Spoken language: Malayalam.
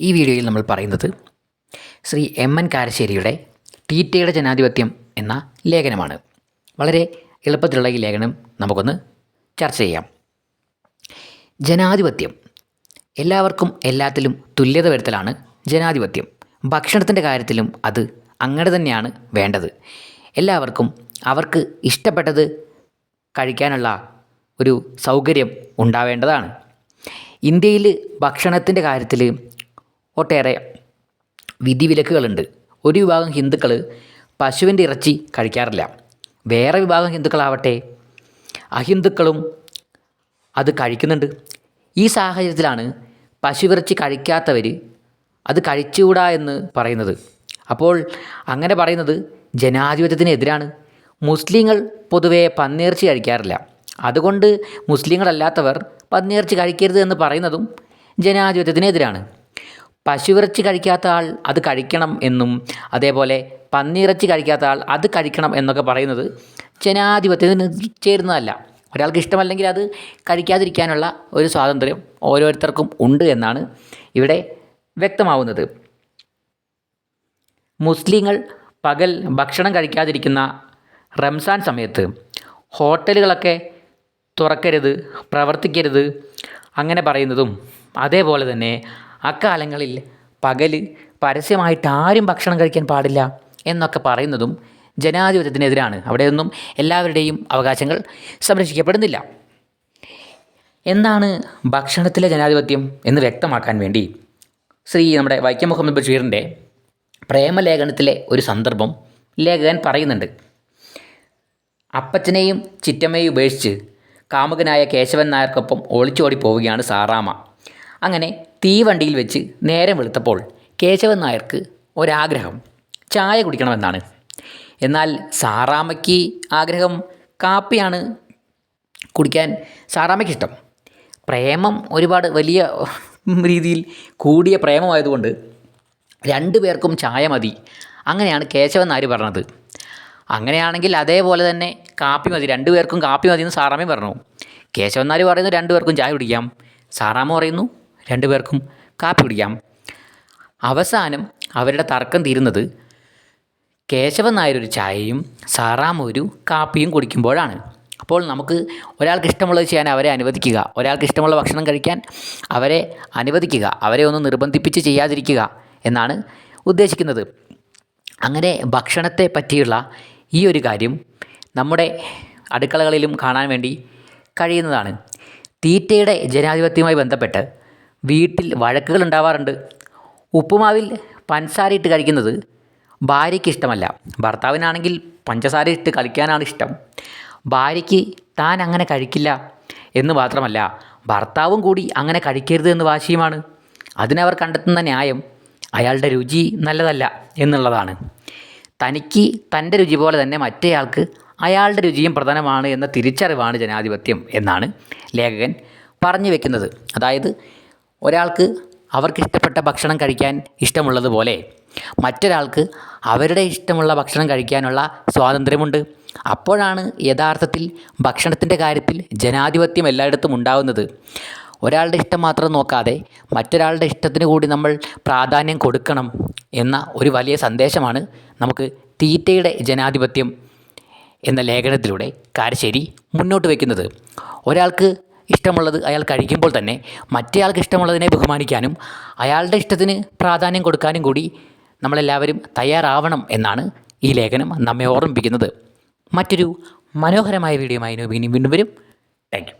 ഈ വീഡിയോയിൽ നമ്മൾ പറയുന്നത് ശ്രീ എം എൻ കാരശ്ശേരിയുടെ ടീറ്റയുടെ ജനാധിപത്യം എന്ന ലേഖനമാണ്. വളരെ എളുപ്പത്തിലുള്ള ഈ ലേഖനം നമുക്കൊന്ന് ചർച്ച ചെയ്യാം. ജനാധിപത്യം. എല്ലാവർക്കും എല്ലാത്തിലും തുല്യത വരുത്തലാണ് ജനാധിപത്യം. ഭക്ഷണത്തിന്റെ കാര്യത്തിലും അത് അങ്ങനെ തന്നെയാണ് വേണ്ടത്. എല്ലാവർക്കും അവർക്ക് ഇഷ്ടപ്പെട്ടത് കഴിക്കാനുള്ള ഒരു സൗകര്യം ഉണ്ടാവേണ്ടതാണ്. ഇന്ത്യയിൽ ഭക്ഷണത്തിന്റെ കാര്യത്തിൽ ഒട്ടേറെ വിധിവിലക്കുകളുണ്ട്. ഒരു വിഭാഗം ഹിന്ദുക്കൾ പശുവിന്റെ ഇറച്ചി കഴിക്കാറില്ല. വേറെ വിഭാഗം ഹിന്ദുക്കളാവട്ടെ അഹിന്ദുക്കളും അത് കഴിക്കുന്നുണ്ട്. ഈ സാഹചര്യത്തിലാണ് പശുവിറച്ചി കഴിക്കാത്തവർ അത് കഴിച്ചുകൂടാ എന്ന് പറയുന്നത്. അപ്പോൾ അങ്ങനെ പറയുന്നത് ജനാധിപത്യത്തിനെതിരാണ്. മുസ്ലിങ്ങൾ പൊതുവേ പന്നിയിറച്ചി കഴിക്കാറില്ല. അതുകൊണ്ട് മുസ്ലിങ്ങളല്ലാത്തവർ പന്നിയിറച്ചി കഴിക്കരുത് എന്ന് പറയുന്നതും ജനാധിപത്യത്തിനെതിരാണ്. പശുവിറച്ചി കഴിക്കാത്ത ആൾ അത് കഴിക്കണം എന്നും അതേപോലെ പന്നിയിറച്ചി കഴിക്കാത്ത ആൾ അത് കഴിക്കണം എന്നൊക്കെ പറയുന്നത് ജനാധിപത്യത്തിന് ചേരുന്നതല്ല. ഒരാൾക്ക് ഇഷ്ടമല്ലെങ്കിൽ അത് കഴിക്കാതിരിക്കാനുള്ള ഒരു സ്വാതന്ത്ര്യം ഓരോരുത്തർക്കും ഉണ്ട് എന്നാണ് ഇവിടെ വ്യക്തമാവുന്നത്. മുസ്ലിങ്ങൾ പകൽ ഭക്ഷണം കഴിക്കാതിരിക്കുന്ന റംസാൻ സമയത്ത് ഹോട്ടലുകളൊക്കെ തുറക്കരുത് പ്രവർത്തിക്കരുത് അങ്ങനെ പറയുന്നതും അതേപോലെ തന്നെ അക്കാലങ്ങളിൽ പകൽ പരസ്യമായിട്ട് ആരും ഭക്ഷണം കഴിക്കാൻ പാടില്ല എന്നൊക്കെ പറയുന്നതും ജനാധിപത്യത്തിനെതിരാണ്. അവിടെയൊന്നും എല്ലാവരുടെയും അവകാശങ്ങൾ സംരക്ഷിക്കപ്പെടുന്നില്ല. എന്താണ് ഭക്ഷണത്തിലെ ജനാധിപത്യം എന്ന് വ്യക്തമാക്കാൻ വേണ്ടി ശ്രീ നമ്മുടെ വൈക്കം മുഹമ്മദ് ബഷീറിന്റെ പ്രേമലേഖനത്തിലെ ഒരു സന്ദർഭം ലേഖകൻ പറയുന്നുണ്ട്. അപ്പച്ചനെയും ചിറ്റമ്മയും ഉപേക്ഷിച്ച് കാമുകനായ കേശവൻ നായർക്കൊപ്പം ഒളിച്ചോടി പോവുകയാണ് സാറാമ്മ. അങ്ങനെ തീവണ്ടിയിൽ വെച്ച് നേരം വെളുത്തപ്പോൾ കേശവൻ നായർക്ക് ഒരാഗ്രഹം. ചായ കുടിക്കണമെന്നാണ്. എന്നാൽ സാറാമ്മയ്ക്ക് ആഗ്രഹം കാപ്പിയാണ് കുടിക്കാൻ സാറാമ്മയ്ക്ക് ഇഷ്ടം. പ്രേമം ഒരുപാട് വലിയ രീതിയിൽ കൂടിയ പ്രേമമായതുകൊണ്ട് രണ്ടു പേർക്കും ചായ മതി. അങ്ങനെയാണ് കേശവൻ നായർ പറഞ്ഞത്. അങ്ങനെയാണെങ്കിൽ അതേപോലെ തന്നെ കാപ്പി മതി. രണ്ടു പേർക്കും കാപ്പി മതി എന്ന് സാറാമ്മയും പറഞ്ഞു. കേശവൻ നായർ പറയുന്നു രണ്ടു പേർക്കും ചായ കുടിക്കാം. സാറാമ്മ പറയുന്നു രണ്ടു പേർക്കും കാപ്പി കുടിക്കാം. അവസാനം അവരുടെ തർക്കം തീരുന്നത് കേശവൻ നായർ ഒരു ചായയും സാറാം ഒരു കാപ്പിയും കുടിക്കുമ്പോഴാണ്. അപ്പോൾ നമുക്ക് ഒരാൾക്ക് ഇഷ്ടമുള്ളത് ചെയ്യാൻ അവരെ അനുവദിക്കുക. ഒരാൾക്ക് ഇഷ്ടമുള്ള ഭക്ഷണം കഴിക്കാൻ അവരെ അനുവദിക്കുക. അവരെ ഒന്ന് നിർബന്ധിപ്പിച്ച് ചെയ്യാതിരിക്കുക എന്നാണ് ഉദ്ദേശിക്കുന്നത്. അങ്ങനെ ഭക്ഷണത്തെ പറ്റിയുള്ള ഈ ഒരു കാര്യം നമ്മുടെ അടുക്കളകളിലും കാണാൻ വേണ്ടി കഴിയുന്നതാണ്. തീറ്റയുടെ ജനാധിപത്യവുമായി ബന്ധപ്പെട്ട് വീട്ടിൽ വഴക്കുകൾ ഉണ്ടാവാറുണ്ട്. ഉപ്പുമാവിൽ പഞ്ചസാര ഇട്ട് കഴിക്കുന്നത് ഭാര്യയ്ക്ക് ഇഷ്ടമല്ല. ഭർത്താവിനാണെങ്കിൽ പഞ്ചസാര ഇട്ട് കളിക്കാനാണ് ഇഷ്ടം. ഭാര്യയ്ക്ക് താൻ അങ്ങനെ കഴിക്കില്ല എന്ന് മാത്രമല്ല ഭർത്താവും കൂടി അങ്ങനെ കഴിക്കരുത് എന്ന് വാശിയുമാണ്. അതിനവർ കണ്ടെത്തുന്ന ന്യായം അയാളുടെ രുചി നല്ലതല്ല എന്നുള്ളതാണ്. തനിക്ക് തന്റെ രുചി പോലെ തന്നെ മറ്റേയാൾക്ക് അയാളുടെ രുചിയും പ്രധാനമാണ് എന്ന തിരിച്ചറിവാണ് ജനാധിപത്യം എന്നാണ് ലേഖകൻ പറഞ്ഞു വെക്കുന്നത്. അതായത് ഒരാൾക്ക് അവർക്ക് ഇഷ്ടപ്പെട്ട ഭക്ഷണം കഴിക്കാൻ ഇഷ്ടമുള്ളതുപോലെ മറ്റൊരാൾക്ക് അവരുടെ ഇഷ്ടമുള്ള ഭക്ഷണം കഴിക്കാനുള്ള സ്വാതന്ത്ര്യമുണ്ട്. അപ്പോഴാണ് യഥാർത്ഥത്തിൽ ഭക്ഷണത്തിന്റെ കാര്യത്തിൽ ജനാധിപത്യം എല്ലായിടത്തും ഉണ്ടാകുന്നത് ഒരാളുടെ ഇഷ്ടം മാത്രം നോക്കാതെ മറ്റൊരാളുടെ ഇഷ്ടത്തിന് കൂടി നമ്മൾ പ്രാധാന്യം കൊടുക്കണം എന്ന ഒരു വലിയ സന്ദേശമാണ് നമുക്ക് തീറ്റയുടെ ജനാധിപത്യം എന്ന ലേഖനത്തിലൂടെ കാരശ്ശേരി മുന്നോട്ട് വയ്ക്കുന്നത്. ഒരാൾക്ക് ഇഷ്ടമുള്ളത് അയാൾ കഴിക്കുമ്പോൾ തന്നെ മറ്റേയാൾക്ക് ഇഷ്ടമുള്ളതിനെ ബഹുമാനിക്കാനും അയാളുടെ ഇഷ്ടത്തിന് പ്രാധാന്യം കൊടുക്കാനും കൂടി നമ്മളെല്ലാവരും തയ്യാറാവണം എന്നാണ് ഈ ലേഖനം നമ്മെ ഓർമ്മിപ്പിക്കുന്നത്. മറ്റൊരു മനോഹരമായ വീഡിയോ വീഡിയോയുമായി വീണ്ടും വീണ്ടും വരും. താങ്ക്